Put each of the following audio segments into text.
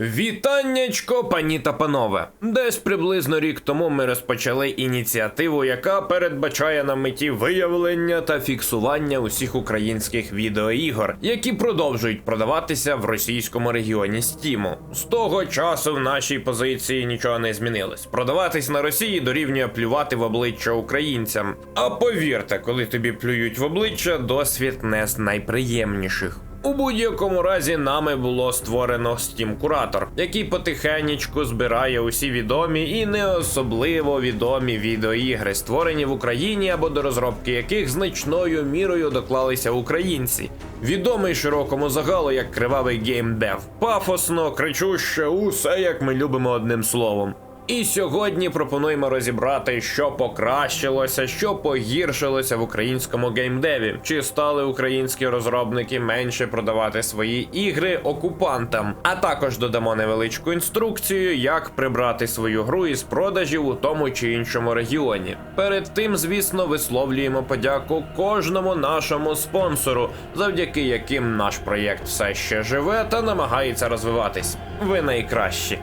Вітаннячко, пані та панове! Десь приблизно рік тому ми розпочали ініціативу, яка передбачає на меті виявлення та фіксування усіх українських відеоігор, які продовжують продаватися в російському регіоні Стіму. З того часу в нашій позиції нічого не змінилось. Продаватись на Росії дорівнює плювати в обличчя українцям. А повірте, коли тобі плюють в обличчя, досвід не з найприємніших. У будь-якому разі нами було створено Steam Куратор, який потихенечку збирає усі відомі і не особливо відомі відеоігри, створені в Україні або до розробки яких значною мірою доклалися українці. Відомий широкому загалу як кривавий геймдев. Пафосно, кричуще, усе як ми любимо одним словом. І сьогодні пропонуємо розібрати, що покращилося, що погіршилося в українському геймдеві. Чи стали українські розробники менше продавати свої ігри окупантам? А також додамо невеличку інструкцію, як прибрати свою гру із продажів у тому чи іншому регіоні. Перед тим, звісно, висловлюємо подяку кожному нашому спонсору, завдяки яким наш проєкт все ще живе та намагається розвиватись. Ви найкращі.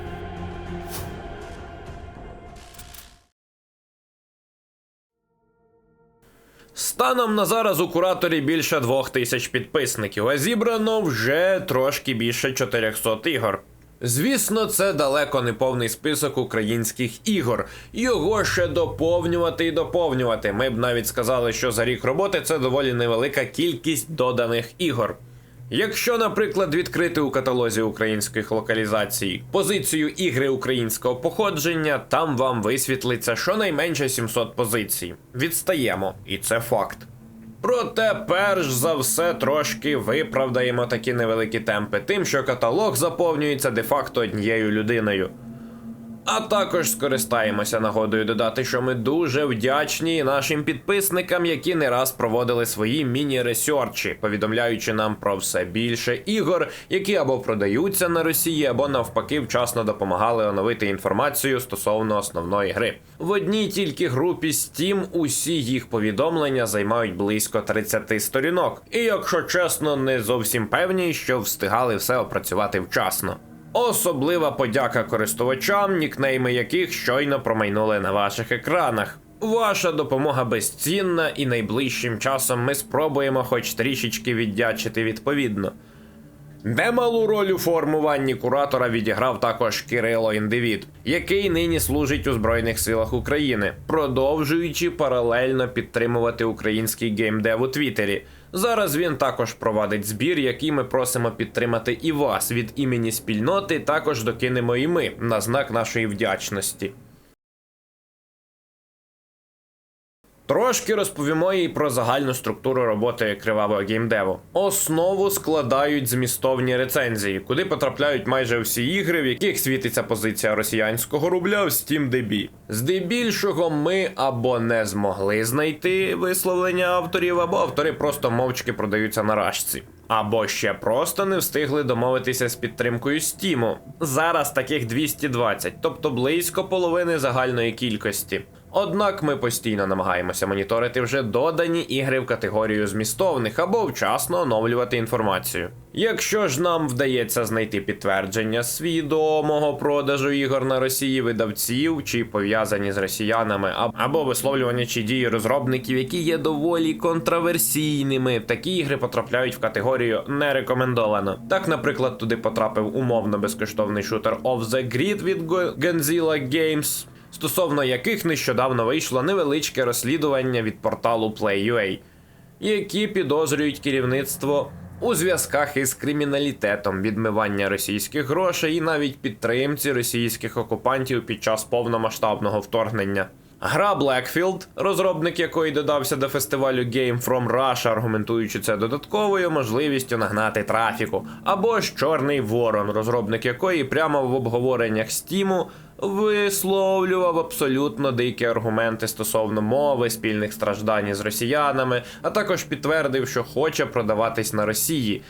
Станом на зараз у кураторі більше двох тисяч підписників, а зібрано вже трошки більше 400 ігор. Звісно, це далеко не повний список українських ігор. Його ще доповнювати і доповнювати. Ми б навіть сказали, що за рік роботи це доволі невелика кількість доданих ігор. Якщо, наприклад, відкрити у каталозі українських локалізацій позицію ігри українського походження, там вам висвітлиться щонайменше 700 позицій. Відстаємо, і це факт. Проте, перш за все, трошки виправдаємо такі невеликі темпи, тим, що каталог заповнюється де-факто однією людиною. А також скористаємося нагодою додати, що ми дуже вдячні нашим підписникам, які не раз проводили свої міні-ресерчі, повідомляючи нам про все більше ігор, які або продаються на Росії, або навпаки вчасно допомагали оновити інформацію стосовно основної гри. В одній тільки групі Steam усі їх повідомлення займають близько 30 сторінок. І якщо чесно, не зовсім певні, що встигали все опрацювати вчасно. Особлива подяка користувачам, нікнейми яких щойно промайнули на ваших екранах. Ваша допомога безцінна, і найближчим часом ми спробуємо хоч трішечки віддячити відповідно. Немалу роль у формуванні куратора відіграв також Кирило Індивід, який нині служить у Збройних силах України, продовжуючи паралельно підтримувати український геймдев у Твіттері. Зараз він також провадить збір, який ми просимо підтримати і вас від імені спільноти. Також докинемо і ми на знак нашої вдячності. Трошки розповімо їй про загальну структуру роботи кривавого геймдеву. Основу складають змістовні рецензії, куди потрапляють майже всі ігри, в яких світиться позиція росіянського рубля в SteamDB. Здебільшого ми або не змогли знайти висловлення авторів, або автори просто мовчки продаються на рашці. Або ще просто не встигли домовитися з підтримкою Стіму. Зараз таких 220, тобто близько половини загальної кількості. Однак ми постійно намагаємося моніторити вже додані ігри в категорію змістовних або вчасно оновлювати інформацію. Якщо ж нам вдається знайти підтвердження свідомого продажу ігор на Росії видавців чи пов'язані з росіянами, або висловлювання чи дії розробників, які є доволі контроверсійними, такі ігри потрапляють в категорію не рекомендовано. Так, наприклад, туди потрапив умовно безкоштовний шутер Of the Grid від Godzilla Games стосовно яких нещодавно вийшло невеличке розслідування від порталу Play.ua, які підозрюють керівництво у зв'язках із криміналітетом, відмивання російських грошей і навіть підтримці російських окупантів під час повномасштабного вторгнення. Гра Blackfield, розробник якої додався до фестивалю Game from Russia, аргументуючи це додатковою можливістю нагнати трафіку, або ж Чорний Ворон, розробник якої прямо в обговореннях Стіму висловлював абсолютно дикі аргументи стосовно мови, спільних страждань з росіянами, а також підтвердив, що хоче продаватись на Росії,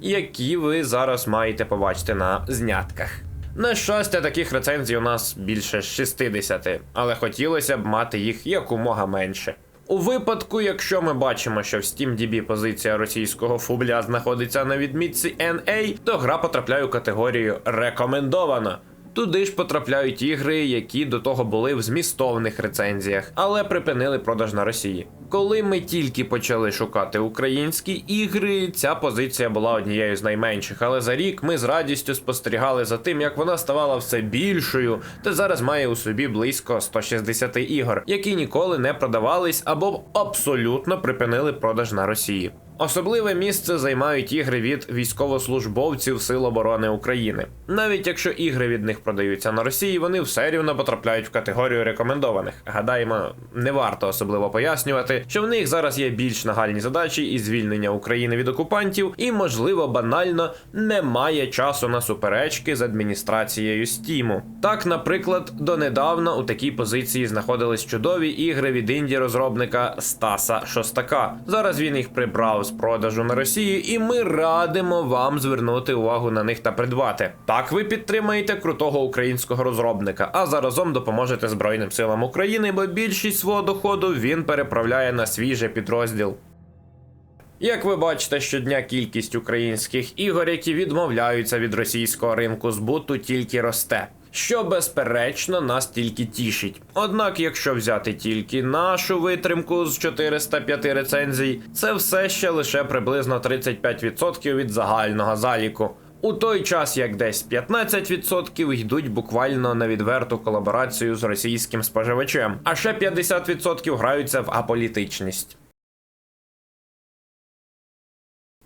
які ви зараз маєте побачити на знятках. На щастя, таких рецензій у нас більше 60, але хотілося б мати їх якомога менше. У випадку, якщо ми бачимо, що в SteamDB позиція російського фубля знаходиться на відмітці NA, то гра потрапляє у категорію рекомендована. Туди ж потрапляють ігри, які до того були в змістовних рецензіях, але припинили продаж на Росії. Коли ми тільки почали шукати українські ігри, ця позиція була однією з найменших. Але за рік ми з радістю спостерігали за тим, як вона ставала все більшою, та зараз має у собі близько 160 ігор, які ніколи не продавались або абсолютно припинили продаж на Росії. Особливе місце займають ігри від військовослужбовців Сил оборони України. Навіть якщо ігри від них продаються на Росії, вони все рівно потрапляють в категорію рекомендованих. Гадаємо, не варто особливо пояснювати, що в них зараз є більш нагальні задачі і звільнення України від окупантів, і, можливо, банально немає часу на суперечки з адміністрацією Стіму. Так, наприклад, донедавна у такій позиції знаходились чудові ігри від інді розробника Стаса Шостака. Зараз він їх прибрав з продажу на Росії, і ми радимо вам звернути увагу на них та придбати. Так ви підтримаєте крутого українського розробника, а заразом допоможете Збройним силам України, бо більшість свого доходу він переправляє на свій підрозділ. Як ви бачите, щодня кількість українських ігор, які відмовляються від російського ринку збуту, тільки росте. Що безперечно нас тільки тішить. Однак, якщо взяти тільки нашу витримку з 405 рецензій, це все ще лише приблизно 35% від загального заліку. У той час як десь 15% йдуть буквально на відверту колаборацію з російським споживачем, а ще 50% граються в аполітичність.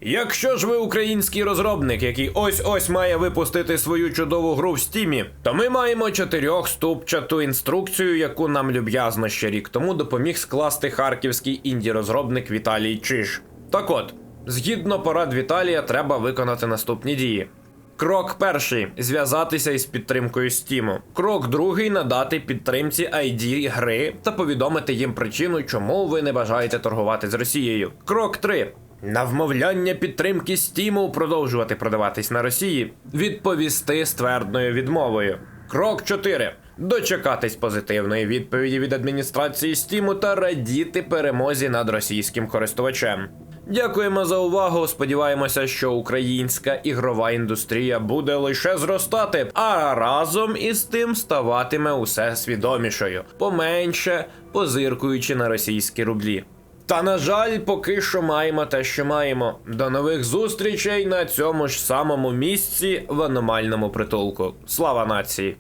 Якщо ж ви український розробник, який ось ось має випустити свою чудову гру в стімі, то ми маємо чотирьохступчату інструкцію, яку нам люб'язно ще рік тому допоміг скласти харківський інді-розробник Віталій Чиж. Так от, згідно порад Віталія, треба виконати наступні дії. Крок перший зв'язатися із підтримкою Стіму. Крок другий надати підтримці ID гри та повідомити їм причину, чому ви не бажаєте торгувати з Росією. Крок 3. На вмовляння підтримки Стіму продовжувати продаватись на Росії, відповісти ствердною відмовою. Крок 4. Дочекатись позитивної відповіді від адміністрації Стіму та радіти перемозі над російським користувачем. Дякуємо за увагу. Сподіваємося, що українська ігрова індустрія буде лише зростати, а разом із тим ставатиме усе свідомішою, поменше позиркуючи на російські рублі. Та на жаль, поки що маємо те, що маємо. До нових зустрічей на цьому ж самому місці в аномальному притулку. Слава нації!